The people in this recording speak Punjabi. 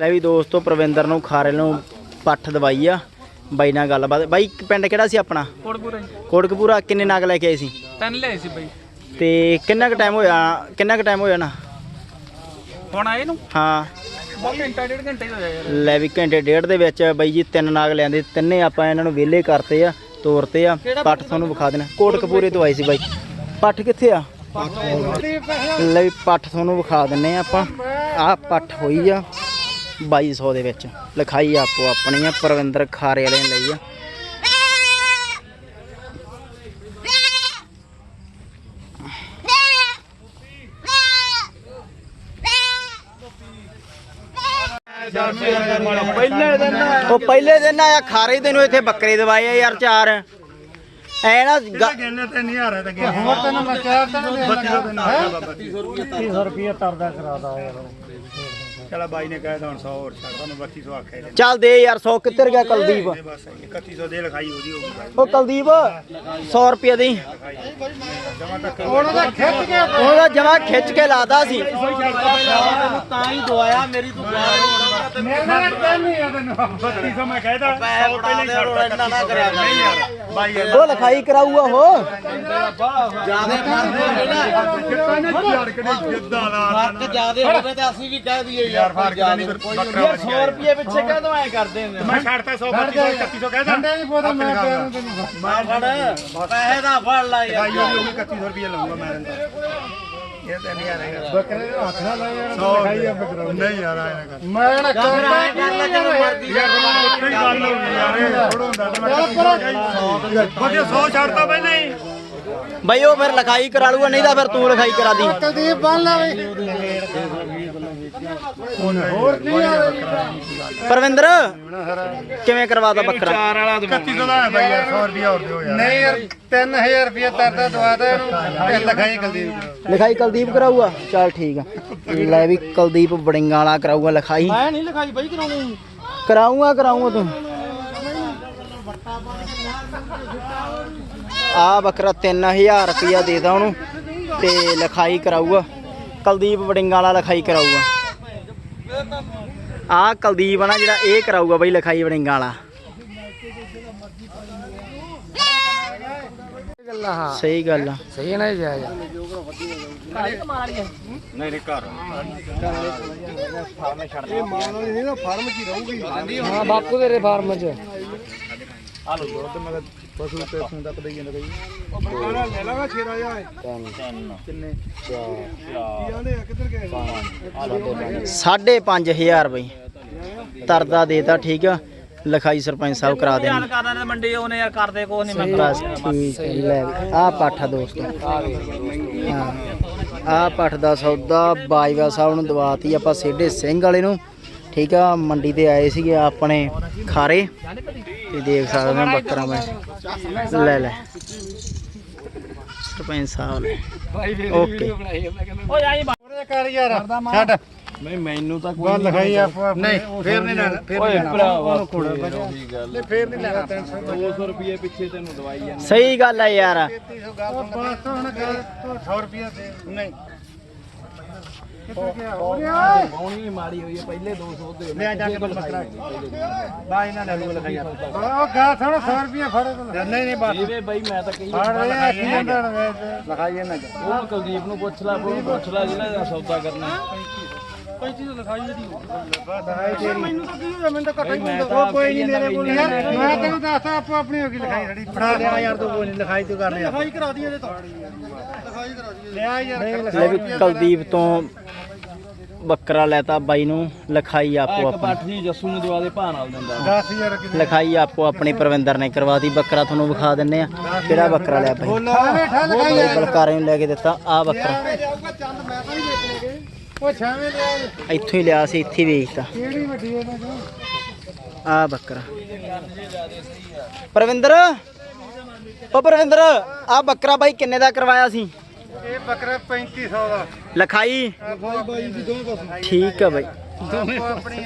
ਲੈ ਵੀ ਦੋਸਤੋ ਪ੍ਰਵਿੰਦਰ ਨੂੰ ਖਾਰੇ ਨੂੰ ਪੱਠ ਦਵਾਈ ਆ। ਬਾਈ ਨਾਲ ਗੱਲਬਾਤ। ਬਾਈ ਪਿੰਡ ਕਿਹੜਾ ਸੀ ਆਪਣਾ? ਕੋਟਪੂਰਾ ਜੀ। ਕੋਟਕਪੂਰਾ ਕਿੰਨੇ ਨਗ ਲੈ ਕੇ ਆਏ ਸੀ? ਤਿੰਨ ਲਏ ਸੀ ਬਈ। ਤੇ ਕਿੰਨਾ ਕੁ ਟਾਈਮ ਹੋਇਆ? ਕਿੰਨਾ ਕੁ ਟਾਈਮ ਹੋਇਆ ਨਾ? ਹੁਣ ਆਏ ਨੂੰ? ਹਾਂ। ਘੰਟਾ ਡੇਢ ਘੰਟਾ ਹੀ ਹੋਇਆ ਯਾਰ। ਲੈ ਵੀ ਘੰਟੇ ਡੇਢ ਦੇ ਵਿੱਚ ਬਾਈ ਜੀ ਤਿੰਨ ਨਾਗ ਲਿਆਂਦੇ। ਤਿੰਨੇ ਆਪਾਂ ਇਹਨਾਂ ਨੂੰ ਵਿਹਲੇ ਕਰਤੇ ਆ ਤੋਰਤੇ ਆ। ਪੱਠ ਤੁਹਾਨੂੰ ਵਿਖਾ ਦੇਣਾ। ਕੋਟਕਪੂਰੇ ਤੋਂ ਆਈ ਸੀ ਬਾਈ। ਪੱਠ ਕਿੱਥੇ ਆ? ਲੈ ਵੀ ਪੱਠ ਤੁਹਾਨੂੰ ਵਿਖਾ ਦਿੰਨੇ ਆ ਆਪਾਂ। ਆਹ ਪੱਠ ਹੋਈ ਆ। 2200 ਦੇ ਵਿੱਚ। ਲਿਖਾਈ ਆਪੋ ਆਪਣੀ ਆ ਪ੍ਰਵਿੰਦਰ ਖਾਰੇ ਵਾਲੇ ਨੇ ਲਈ ਆ। ਉਹ ਪਹਿਲੇ ਦਿਨ ਆਇਆ ਖਾਰੇ ਤੈਨੂੰ ਇੱਥੇ ਬੱਕਰੇ ਦਵਾਏ ਆ ਯਾਰ ਚਾਰ। ਐ ਨਾ ਗ- ਕਹਿੰਦੇ ਤੇ ਨਹੀਂ ਆ ਰਿਹਾ ਤਾਂ ਗਿਆ ਹੋਰ ਤੈਨੂੰ ਮੈਂ ਕਿਹਾ ਤਾਂ 3200 ਰੁਪਏ ਤਰਦਾ ਕਰਾਦਾ ਯਾਰ ਚਲਾ ਬਾਈ ਨੇ ਕਹਿਆ ਤਾਂ ਹੁਣ 100 ਹੋਰ ਛੱਡ ਤੁਹਾਨੂੰ 3200 ਆਖਿਆ ਇਹਨੇ। ਚੱਲ ਦੇ ਯਾਰ 100 ਕਿੱਧਰ ਗਿਆ ਕੁਲਦੀਪ? ਇਹ ਬਸ 3100 ਦੇ ਲਿਖਾਈ ਉਹਦੀ ਹੋਊਗੀ ਬਾਈ। ਉਹ ਕੁਲਦੀਪ 100 ਰੁਪਏ ਦੀ। ਉਹਨਾਂ ਦਾ ਖਿੱਚ ਕੇ ਉਹਦਾ ਜਮਾ ਖਿੱਚ ਕੇ ਲਾਦਾ ਸੀ। ਤਾਂ ਹੀ ਦਵਾਇਆ ਮੇਰੀ ਤੂੰ ਮੇਰੇ ਨਾਲ ਕਹਿੰਨੀ ਆ ਤੈਨੂੰ। 3200 ਮੈਂ ਕਹਿਦਾ 100 ਪਹਿਲੇ ਹੀ ਛੱਡਦਾ ਇੰਨਾ ਨਾ ਕਰਿਆ ਨਹੀਂ ਯਾਰ ਬਾਈ ਯਾਰ ਉਹ ਲਿਖਾਈ ਕਰਾਊਗਾ ਉਹ। ਫ਼ਰਕ ਜਿਆਦੇ ਹੋਵੇ ਤਾਂ ਅਸੀਂ ਵੀ ਕਹਿ ਦਈਏ ਯਾਰ। ਫ਼ਰਕ ਨਹੀਂ ਕੋਈ ਯਾਰ 100 ਰੁਪਏ ਪਿੱਛੇ ਕਾਹਦੋਂ ਐ ਕਰਦੇ ਨੇ ਮੈਂ ਛੱਡਤਾ 100 3200 ਕਹਿਦਾ ਠੰਡੇ ਨਹੀਂ ਪੋਦਾ ਮੈਂ ਮੈਂ ਫੜ ਪੈਸੇ ਦਾ ਫੜ ਲਾ ਭਾਈ ਉਹ ਵੀ 3100 ਰੁਪਏ ਲਊਗਾ ਮੈਂ ਇਹ ਤਾਂ ਨਹੀਂ ਆ ਰਿਹਾ। ਬੱਕਰੇ ਦੇ ਹੱਥ ਨਾਲ ਲਾਇਆ ਲਿਖਾਈ ਆ ਬੱਕਰਾ ਨਹੀਂ ਯਾਰ ਆਇਆ ਕਰ। ਮੈਂ ਨਾ ਕਰ ਲੈ ਜਦੋਂ ਮਰਜ਼ੀ ਯਾਰ ਮੈਂ ਉੱਥੇ ਹੀ ਗੱਲ ਹੋ ਗਈ ਯਾਰ ਥੋੜਾ ਹੁੰਦਾ ਤਾਂ ਮੈਂ 100 100 ਛੱਡਤਾ ਪਹਿਲਾਂ ਹੀ। ਬਈ ਉਹ ਫਿਰ ਲਿਖਾਈ ਕਰਾ ਲੂਗਾ ਨਹੀਂ ਤਾਂ ਫਿਰ ਤੂੰ ਲਿਖਾਈ ਕਰਾ ਦੀ। ਕੁਲਦੀਪ ਬੰਨ ਲਾ ਬਈ। ਹੋਰ ਕੀ ਆ ਪਰਵਿੰਦਰ ਕਿਵੇਂ ਕਰਵਾਦਾ ਬੱਕਰਾ? 3100 ਦਾ ਹੈ ਬਾਈ ਯਾਰ 100 ਰੁਪਏ ਹੋਰ ਦਿਓ ਯਾਰ। ਨਹੀਂ ਯਾਰ 3000 ਰੁਪਏ ਤਰਦਾ ਦਵਾ ਦੇ ਇਹਨੂੰ ਤੇ ਲਿਖਾਈ ਕੁਲਦੀਪ ਲਿਖਾਈ ਕੁਲਦੀਪ ਕਰਾਊਗਾ? ਚੱਲ ਠੀਕ ਆ। ਲੈ ਵੀ ਕੁਲਦੀਪ ਬੜਿੰਗਾ ਵਾਲਾ ਕਰਾਊਗਾ ਲਿਖਾਈ। ਮੈਂ ਨਹੀਂ ਲਿਖਾਈ ਬਾਈ ਕਰਾਉਣੀ ਕਰਾਊਗਾ ਕਰਾਊਗਾ ਤੂੰ। ਆ ਬੱਕਰਾ 3000 ਰੁਪਇਆ ਦੇਦਾ ਉਹਨੂੰ ਤੇ ਲਿਖਾਈ ਕਰਾਊਗਾ। ਕੁਲਦੀਪ ਵੜਿੰਗਾ ਵਾਲਾ ਲਿਖਾਈ ਕਰਾਊਗਾ। ਆ ਕੁਲਦੀਪ ਆ ਨਾ ਜਿਹੜਾ ਇਹ ਕਰਾਊਗਾ ਬਈ ਲਿਖਾਈ ਵੜਿੰਗਾ ਵਾਲਾ। ਸਹੀ ਗੱਲ ਆ। ਸਹੀ ਨਾ ਜਾਇਆ ਹਾਂ ਬਾਪੂ ਤੇਰੇ ਫਾਰਮ ਚ। ਸਾਢੇ ਪੰਜ ਹਜ਼ਾਰ ਬਈ। ਤਰਦਾ ਦੇਤਾ ਠੀਕ ਆ। ਲਿਖਾਈ ਸਰਪੰਚ ਸਾਹਿਬ ਕਰਾ ਦੇਣ ਕਰਦਾ ਨੇ ਮੰਡੀ ਉਹਨੇ ਯਾਰ ਕਰਦੇ ਕੋ ਨਹੀਂ ਬਸ ਠੀਕ ਹੈ ਲੈ ਆ ਪਾਠਾ ਦੋਸਤੋ। ਆ ਪੱਠ ਦਾ ਸੌਦਾ ਬਾਜਵਾ ਸਾਹਿਬ ਨੂੰ ਦਵਾਤੀ ਆਪਾਂ ਸੇਢੇ ਸਿੰਘ ਵਾਲੇ ਨੂੰ। ਠੀਕ ਆ ਮੰਡੀ ਤੇ ਆਏ ਸੀਗੇ ਆਪਣੇ ਖਾਰੇ। ਤੇ ਦੇਖ ਸਕਦੇ ਆ ਬੱਕਰਾ ਮੈਂ। ਲੈ ਲੈ। ਸਰਪੰਚ ਸਾਹਿਬ ਨੇ। ਓਕੇ ਓ ਯਾਰ ਉਹਨੇ ਕਰ ਯਾਰ ਛੱਡ। ਨਹੀਂ ਮੈਨੂੰ ਤਾਂ ਗੱਲ ਲਿਖਾਈ ਆਪੋ ਨਹੀਂ ਫੇਰ ਨਹੀਂ ਲੈਣਾ ਫੇਰ ਨਹੀਂ ਲੈਣਾ। ਉਹਨੂੰ ਕੋੜਾ ਨਹੀਂ ਫੇਰ ਨਹੀਂ ਲੈਣਾ 300 ਸਹੀ ਗੱਲ ਆ ਯਾਰ। ਉਹ ਬਸ ਹੁਣ ਗੱਲ ਤੂੰ 100 ਰੁਪਏ ਦੇ। ਨਹੀਂ। ਕਿੱਥੇ ਗਿਆ? ਹੋ ਗਿਆ ਕੌਣੀ ਮਾੜੀ ਹੋਈ ਹੈ ਪਹਿਲੇ 200 ਦੇ ਲੈ ਜਾ ਕੇ ਬੱਕਰਾ ਬਾਈ ਨਾ ਲੈ ਲੂ ਲਿਖਾਈ ਉਹ ਗਾ ਥੋੜਾ 100 ਰੁਪਏ ਫੜ ਨਹੀਂ ਨਹੀਂ ਬਸ। ਇਹਦੇ ਬਈ ਮੈਂ ਤਾਂ ਕਹੀ ਫੜ ਰਿਹਾ ਕੀ ਜਾਂਦਾ। ਲਿਖਾਈ ਇਹਨਾਂ ਚ ਉਹ ਕੁਲਦੀਪ ਨੂੰ ਪੁੱਛ ਲੈ ਉਹ ਪੁੱਛ ਲੈ ਜਿਹੜਾ ਸੌਦਾ ਕਰਨਾ। ਮੈਨੂੰ ਤਾਂ ਕੀ ਹੋਇਆ ਮੈਨੂੰ ਤਾਂ ਘਟਾ ਹੀ ਹੁੰਦਾ। ਉਹ ਕੋਈ ਨਹੀਂ ਮੇਰੇ ਕੋਲ। ਯਾਰ ਮੈਂ ਤੈਨੂੰ ਦੱਸਦਾ ਆਪੋ ਆਪਣੀ ਹੋ ਗਈ ਲਿਖਾਈ। ਸਾਡੀ ਫੜਾ ਲਿਆ ਯਾਰ ਤੂੰ ਕੋਈ ਨਹੀਂ ਲਿਖਾਈ ਤੂੰ ਕਰ ਲਿਆ। ਲਿਖਾਈ ਕਰਾ ਦੀ ਇਹਦੇ ਤੋਂ। ਲਿਖਾਈ ਕਰਾ ਦੀ ਲਿਆ ਯਾਰ ਲੈ ਵੀ ਕੁਲਦੀਪ ਤੋਂ ਬੱਕਰਾ ਲੈਤਾ ਬਾਈ ਨੂੰ ਲਿਖਾਈ ਆਪੋ ਆਪਣੀ ਜੀ ਜੱਸੂ ਨੂੰ ਦਵਾ ਦੇ ਭਾਅ ਨਾਲ ਦਿੰਦਾ। 10000 ਕਿਤੇ ਲਿਖਾਈ ਆਪੋ ਆਪਣੀ ਪ੍ਰਵਿੰਦਰ ਨੇ ਕਰਵਾਤੀ ਬੱਕਰਾ ਤੁਹਾਨੂੰ ਵਿਖਾ ਦਿੰਨੇ ਆ ਕਿਹੜਾ ਬੱਕਰਾ ਲਿਆ ਬਾਈ? ਠਾਵੇ ਠਾ ਲਿਖਾਈ ਬਾਈ ਬਲਕਾਰੇ ਨੂੰ ਲੈ ਕੇ ਦਿੱਤਾ ਆ ਬੱਕਰਾ। ਜਾਊਗਾ ਚੰਦ ਮੈਂ ਤਾਂ ਨਹੀਂ ਵੇਚਣਗੇ ਉਹ ਛਾਵੇਂ ਲਿਆ ਇੱਥੋਂ ਹੀ ਲਿਆ ਸੀ ਇੱਥੇ ਹੀ ਵੇਚਤਾ। ਕਿਹੜੀ ਵੱਡੀ ਇਹਨਾਂ ਚੋਂ? ਆ ਬੱਕਰਾ। ਪ੍ਰਵਿੰਦਰ ਉਹ ਪ੍ਰਵਿੰਦਰ ਆ ਬੱਕਰਾ ਬਾਈ ਕਿੰਨੇ ਦਾ ਕਰਵਾਇਆ ਸੀ? ਇਹ ਬੱਕਰਾ 3500 ਦਾ। ਲਿਖਾਈ। ਬਾਈ ਠੀਕ ਆ ਬਾਈ। ਆਪਣੀ